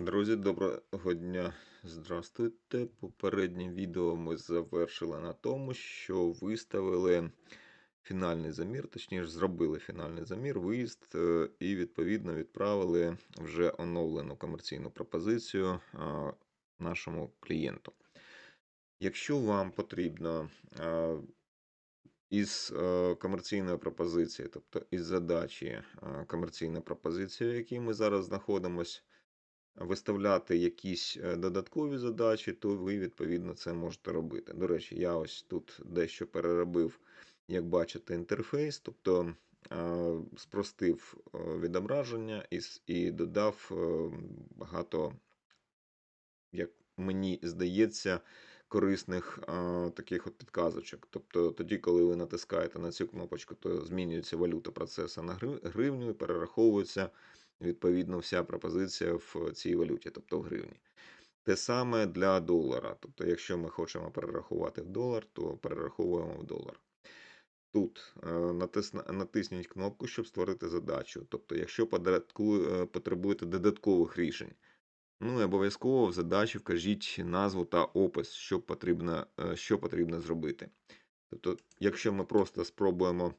Друзі, доброго дня. Здравствуйте. Попереднє відео ми завершили на тому, що виставили фінальний замір, точніше, зробили фінальний замір, виїзд е, і відповідно відправили вже оновлену комерційну пропозицію нашому клієнту. Якщо вам потрібно із е, комерційної пропозиції, тобто із задачі е, комерційна пропозиція, в якій ми зараз знаходимося, виставляти якісь е, додаткові задачі, то ви відповідно це можете робити. До речі, я ось тут дещо переробив, як бачите, інтерфейс, тобто е, спростив е, відображення і, і додав багато, як мені здається, корисних е, таких от підказочок. Тобто тоді, коли ви натискаєте на цю кнопочку, то змінюється валюта процесу на гривню і перераховується відповідно вся пропозиція в цій валюті, тобто в гривні. Те саме для долара. Тобто, якщо ми хочемо перерахувати в долар, то перераховуємо в долар. Тут е, натисніть кнопку, щоб створити задачу. Тобто, якщо е, потребуєте додаткових рішень, ну і обов'язково в задачі вкажіть назву та опис, що потрібно, е, що потрібно зробити. Тобто, якщо ми просто спробуємо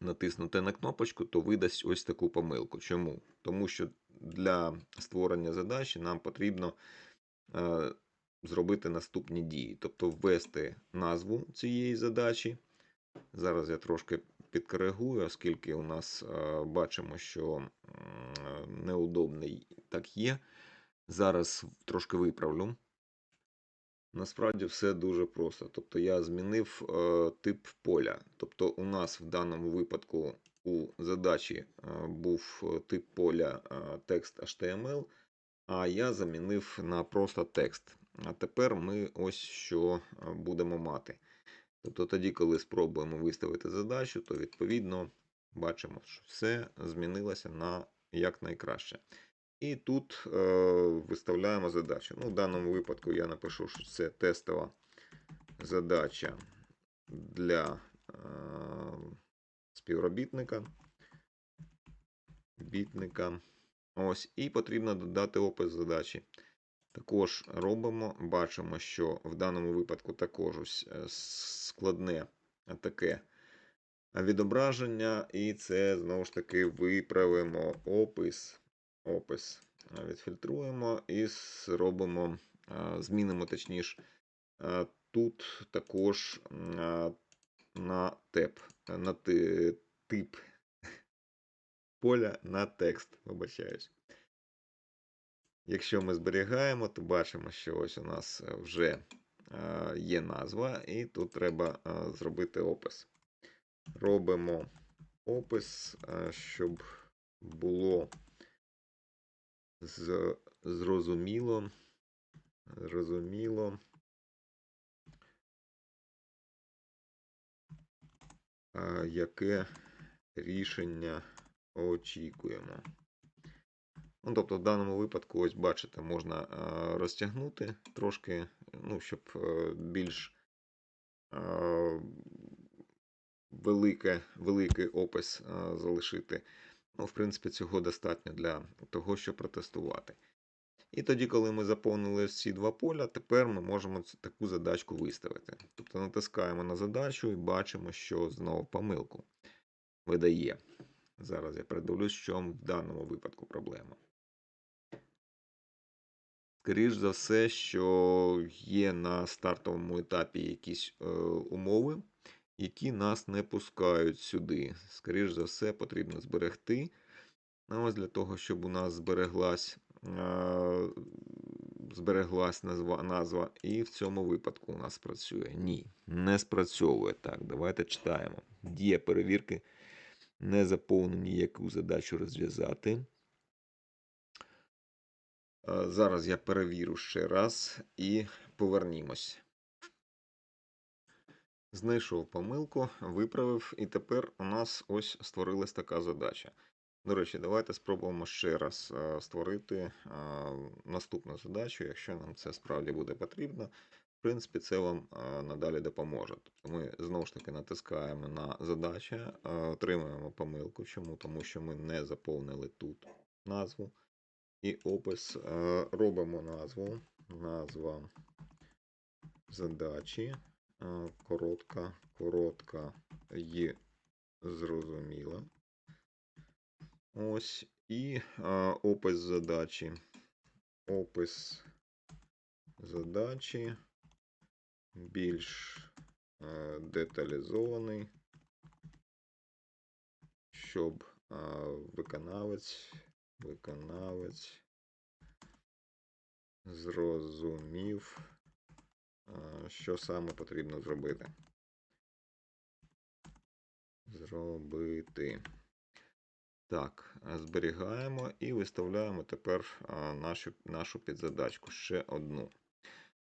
натиснути на кнопочку, то видасть ось таку помилку. Чому? Тому що для створення задачі нам потрібно е, зробити наступні дії, тобто ввести назву цієї задачі. Зараз я трошки підкоригую, оскільки у нас е, бачимо, що е, неудобний так є. Зараз трошки виправлю. Насправді все дуже просто. Тобто я змінив е, тип поля. Тобто у нас в даному випадку у задачі е, був е, тип поля е, текст HTML, а я замінив на просто текст. А тепер ми ось що е, будемо мати. Тобто тоді, коли спробуємо виставити задачу, то відповідно бачимо, що все змінилося на якнайкраще. І тут е, виставляємо задачу. Ну, в даному випадку я напишу, що це тестова задача для е, співробітника. Бітника. Ось, і потрібно додати опис задачі. Також робимо, бачимо, що в даному випадку також ось е, складне таке відображення, і це знову ж таки виправимо опис. Опис е, відфільтруємо і зробимо, е, змінимо точніше. е, Тут також на тип, на тип поля на текст, вибачаюсь. Якщо ми зберігаємо, то бачимо, що ось у нас вже є назва, і тут треба зробити опис. Робимо опис, щоб було зрозуміло, зрозуміло, е, яке рішення очікуємо. Ну, тобто, в даному випадку, ось бачите, можна розтягнути трошки, ну, щоб е, більш велике, великий опис залишити. Ну, в принципі, цього достатньо для того, щоб протестувати. І тоді, коли ми заповнили ці два поля, тепер ми можемо таку задачку виставити. Тобто натискаємо на задачу і бачимо, що знову помилку видає. Зараз я передивлюсь, чому в даному випадку проблема. Скоріш за все, що є на стартовому етапі якісь е, умови, які нас не пускають сюди. Скоріш за все, потрібно зберегти. Ну, ось для того, щоб у нас збереглась, збереглась назва, назва. І в цьому випадку у нас працює. Ні, не спрацьовує. Так, давайте читаємо. Дія перевірки. Не заповнені, яку задачу розв'язати. Зараз я перевірю ще раз і повернімось. Знайшов помилку, виправив, і тепер у нас ось створилась така задача. До речі, давайте спробуємо ще раз е, створити е, наступну задачу, якщо нам це справді буде потрібно. В принципі, це вам е, надалі допоможе. Тобто ми знову ж таки натискаємо на задача, отримуємо помилку. Чому? Тому що ми не заповнили тут назву. і опис. Робимо назву. Назва задачі. Коротка, коротка і зрозуміла. Ось. І е, опис задачі. Опис задачі більш е, деталізований, щоб е, виконавець, виконавець зрозумів, що саме потрібно зробити. Зробити. Так, е, зберігаємо і виставляємо тепер нашу, нашу підзадачку ще одну.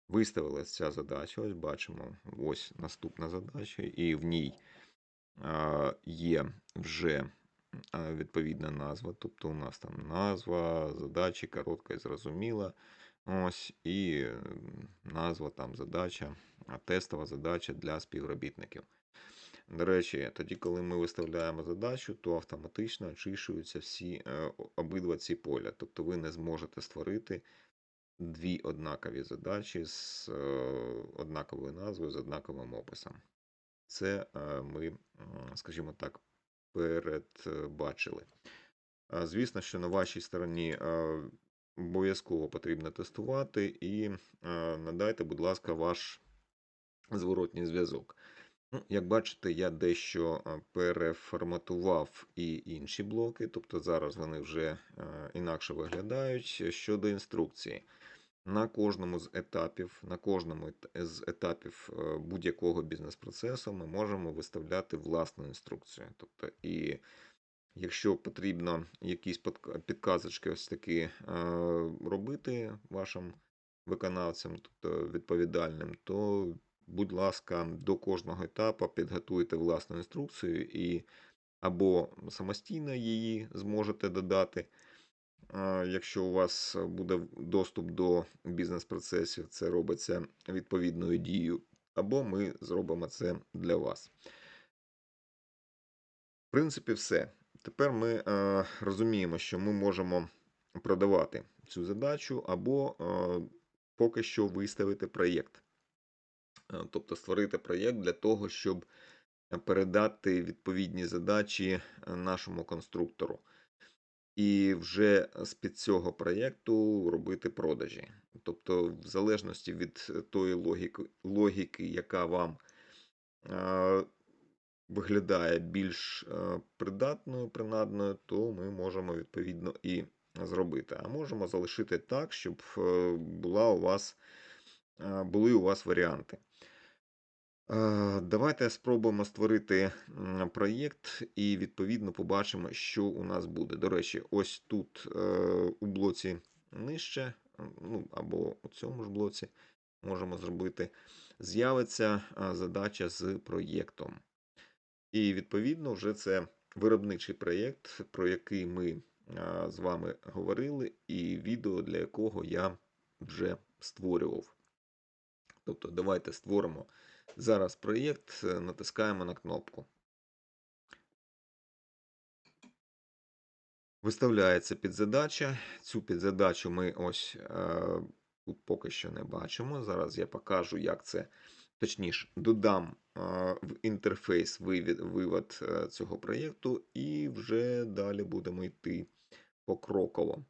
Виставилася ця задача, ось бачимо, ось наступна задача, і в ній є вже відповідна назва. Тобто у нас там назва задачі коротка і зрозуміла. Ось, і назва там задача, тестова задача для співробітників. До речі, тоді, коли ми виставляємо задачу, то автоматично очищуються всі е, обидва ці поля. Тобто ви не зможете створити дві однакові задачі з е, однаковою назвою, з однаковим описом. Це е, ми, скажімо так, передбачили. Звісно, що на вашій стороні обов'язково потрібно тестувати і е, надайте, будь ласка, ваш зворотній зв'язок. Ну, як бачите, я дещо е, переформатував і інші блоки, тобто зараз вони вже е, інакше виглядають. Щодо інструкції, на кожному з етапів, на кожному з етапів будь-якого бізнес-процесу ми можемо виставляти власну інструкцію. Тобто, і якщо потрібно якісь підказочки ось такі е, робити вашим виконавцям, тобто відповідальним, то будь ласка, до кожного етапу підготуйте власну інструкцію і або самостійно її зможете додати. Якщо у вас буде доступ до бізнес-процесів, це робиться відповідною дією, або ми зробимо це для вас. В принципі, все. Тепер ми е, розуміємо, що ми можемо продавати цю задачу, або е, поки що виставити проєкт. Е, Тобто створити проєкт для того, щоб передати відповідні задачі е, нашому конструктору. І вже з-під цього проєкту робити продажі. Тобто, в залежності від е, тої логіки, логіки яка вам е, виглядає більш е, придатною, принадною, то ми можемо відповідно і зробити. А можемо залишити так, щоб е, була у вас, е, були у вас варіанти. Давайте спробуємо створити проєкт і відповідно побачимо, що у нас буде. До речі, ось тут у блоці нижче, ну або у цьому ж блоці можемо зробити, з'явиться задача з проєктом. І відповідно вже це виробничий проєкт, про який ми з вами говорили, і відео для якого я вже створював. Тобто, давайте створимо зараз проєкт, е, натискаємо на кнопку. Виставляється підзадача. Цю підзадачу ми ось е, поки що не бачимо. Зараз я покажу, як це точніше, додам в інтерфейс вивод е, цього проєкту, і вже далі будемо йти покроково.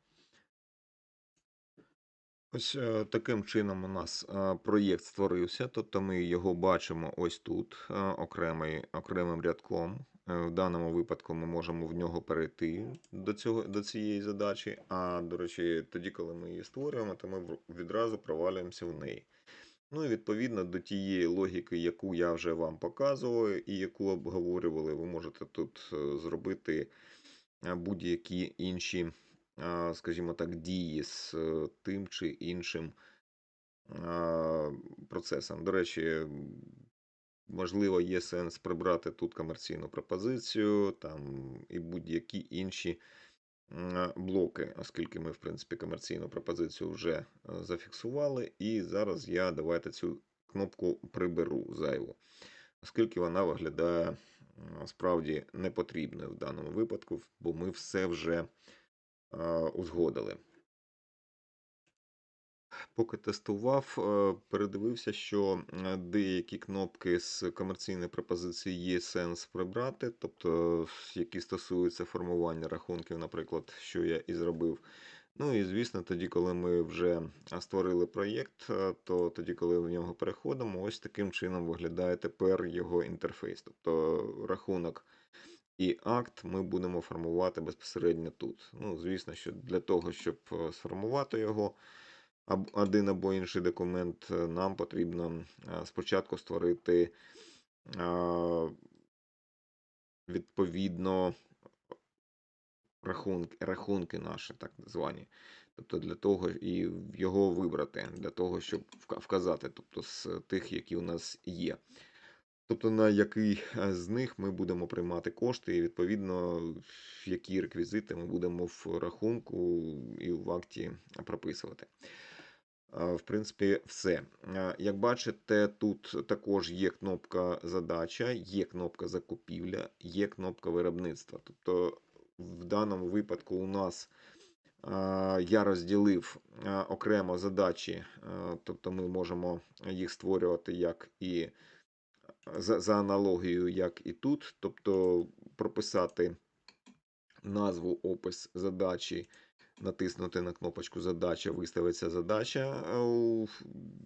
Ось е, таким чином у нас е, проєкт створився, тобто ми його бачимо ось тут окремий, окремим рядком. В даному випадку ми можемо в нього перейти до, цього, до цієї задачі. А до речі, тоді, коли ми її створюємо, то ми відразу провалюємося в неї. Ну і відповідно до тієї логіки, яку я вже вам показував і яку обговорювали, ви можете тут е, зробити е, будь-які інші, скажімо так, дії з е, тим чи іншим процесом. До речі, можливо, є сенс прибрати тут комерційну пропозицію там, і будь-які інші блоки, оскільки ми, в принципі, комерційну пропозицію вже е, зафіксували. І зараз я давайте цю кнопку приберу зайву, оскільки вона виглядає справді непотрібною в даному випадку, бо ми все вже е, узгодили. Поки тестував, е, передивився, що е, деякі кнопки з комерційної пропозиції є сенс прибрати, тобто які стосуються формування рахунків, наприклад, що я і зробив. Ну і звісно, тоді, коли ми вже створили проєкт, е, то тоді, коли в нього переходимо, ось таким чином виглядає тепер його інтерфейс. Тобто рахунок і акт ми будемо формувати безпосередньо тут. Ну, звісно, що для того, щоб е, сформувати його, один або інший документ, е, нам потрібно е, спочатку створити відповідно рахунки, рахунки наші, так звані. Тобто для того і його вибрати, для того, щоб вказати, тобто з тих, які у нас є. Тобто на який е, з них ми будемо приймати кошти, і відповідно які реквізити ми будемо в рахунку і в акті прописувати. В принципі, все. Як бачите, тут також є кнопка задача, є кнопка закупівля, є кнопка виробництва. Тобто, в даному випадку у нас я розділив окремо задачі, тобто ми можемо їх створювати як і за аналогією, як і тут, тобто прописати назву, опис задачі, натиснути на кнопочку Задача, виставиться задача е, у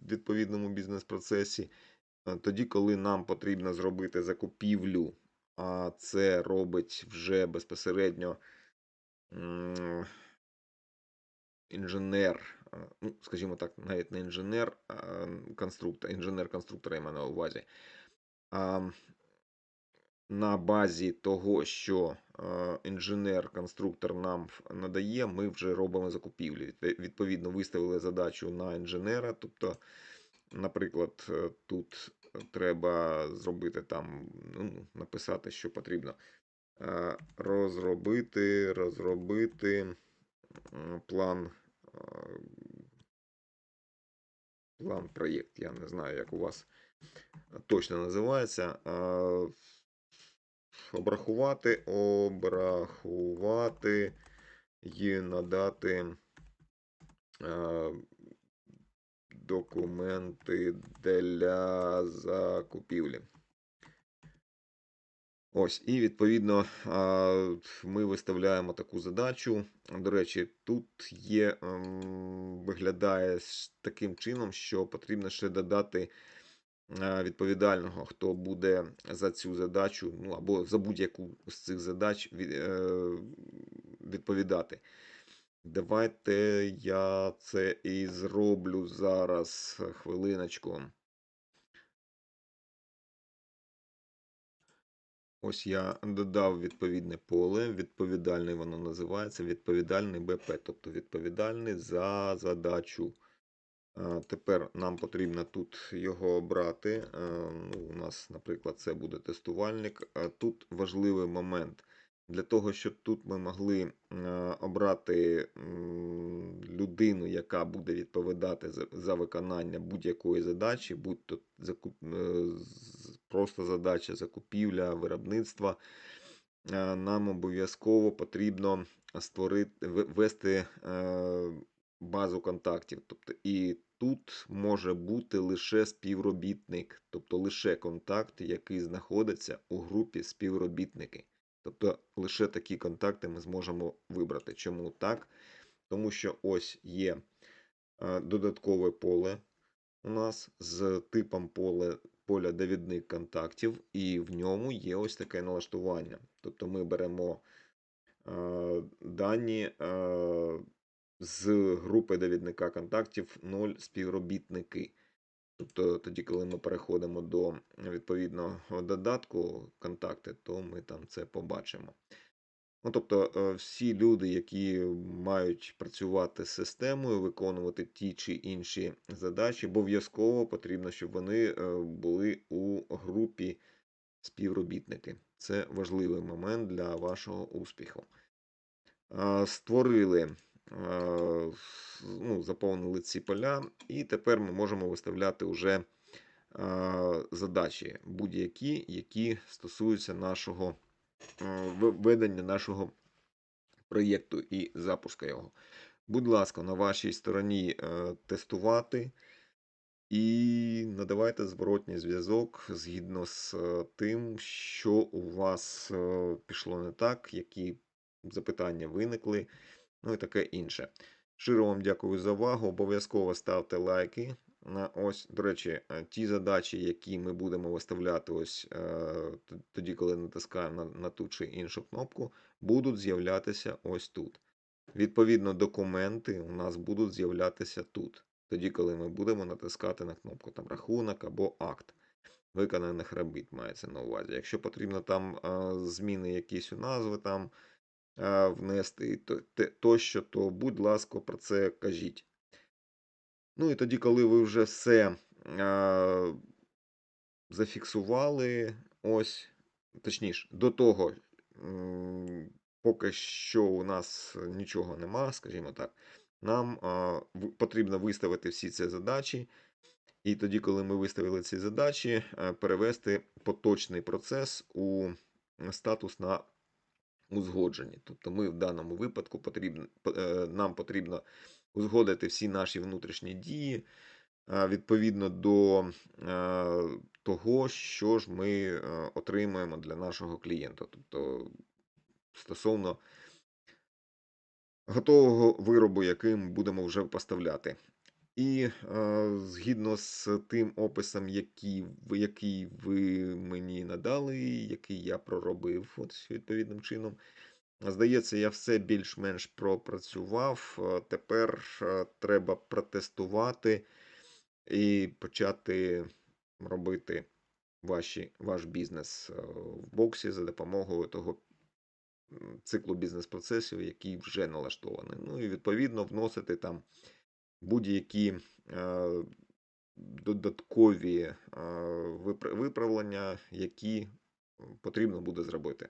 відповідному бізнес-процесі. Е, Тоді, коли нам потрібно зробити закупівлю, а це робить вже безпосередньо інженер, е, ну, скажімо так, навіть не інженер, а конструктор, інженер-конструктор я маю на увазі. На базі того, що е, інженер-конструктор нам надає, ми вже робимо закупівлі. Відповідно, виставили задачу на інженера. Тобто, наприклад, е, тут треба зробити там, ну, написати, що потрібно. Е, Розробити, розробити план, е, план проєкт. Я не знаю, як у вас точно називається. Е, Обрахувати, обрахувати і надати е, документи для закупівлі. Ось, і відповідно ми виставляємо таку задачу. До речі, тут є, ем, виглядає таким чином, що потрібно ще додати е, відповідального, хто буде за цю задачу, ну або за будь-яку з цих задач е, відповідати. Давайте я це і зроблю зараз. Хвилиночку. Ось я додав відповідне поле, відповідальний воно називається, відповідальний БП, тобто відповідальний за задачу. А, Тепер нам потрібно тут його обрати. Ну, у нас, наприклад, це буде тестувальник. А Тут важливий момент. Для того, щоб тут ми могли обрати людину, яка буде відповідати за, виконання будь-якої задачі, будь то закуп, е, просто задача закупівля, виробництва, е, нам обов'язково потрібно створити, ве- ввести е, базу контактів. Тобто, і тут може бути лише співробітник, тобто лише контакт, який знаходиться у групі співробітники. Тобто лише такі контакти ми зможемо вибрати. Чому так? Тому що ось є е, додаткове поле у нас з типом поле, поля довідник контактів, і в ньому є ось таке налаштування. Тобто ми беремо е, дані е, з групи довідника контактів 0 співробітники. Тобто тоді, коли ми переходимо до відповідного додатку контакти, то ми там це побачимо. Ну, тобто, е, всі люди, які мають працювати з системою, виконувати ті чи інші задачі, обов'язково потрібно, щоб вони е, були у групі співробітники. Це важливий момент для вашого успіху. Створили, ну, заповнили ці поля, і тепер ми можемо виставляти вже е, задачі будь-які, які стосуються нашого е, ведення нашого проєкту і запуску його. Будь ласка, на вашій стороні е, тестувати і надавайте зворотній зв'язок згідно з е, тим, що у вас е, пішло не так, які запитання виникли, ну і таке інше. Щиро вам дякую за увагу. Обов'язково ставте лайки. На ось, до речі, е, ті задачі, які ми будемо виставляти ось е, тоді, коли натискаємо на, на ту чи іншу кнопку, будуть з'являтися ось тут. Відповідно, документи у нас будуть з'являтися тут. Тоді, коли ми будемо натискати на кнопку там рахунок або акт виконаних робіт мається на увазі. Якщо потрібно там е, зміни якісь у назви там внести тощо, то будь ласка, про це кажіть. Ну і тоді, коли ви вже все зафіксували, ось, точніше, до того, поки що у нас нічого нема, скажімо так, нам потрібно виставити всі ці задачі. І тоді, коли ми виставили ці задачі, перевести поточний процес у статус на узгоджені. Тобто ми в даному випадку потрібно, е, нам потрібно узгодити всі наші внутрішні дії е, відповідно до е, того, що ж ми отримуємо для нашого клієнта. Тобто стосовно готового виробу, який ми будемо вже поставляти. І згідно з тим описом, який, який ви мені надали, який я проробив от, відповідним чином, здається, я все більш-менш пропрацював. Тепер треба протестувати і почати робити ваші, ваш бізнес в боксі за допомогою того циклу бізнес-процесів, який вже налаштований. Ну і відповідно вносити там будь-які е, додаткові е, виправлення, які потрібно буде зробити.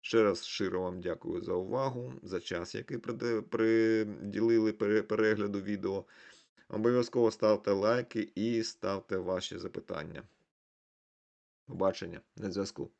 Ще раз щиро вам дякую за увагу, за час, який приділили перегляду відео. Обов'язково ставте лайки і ставте ваші запитання. Побачення на зв'язку.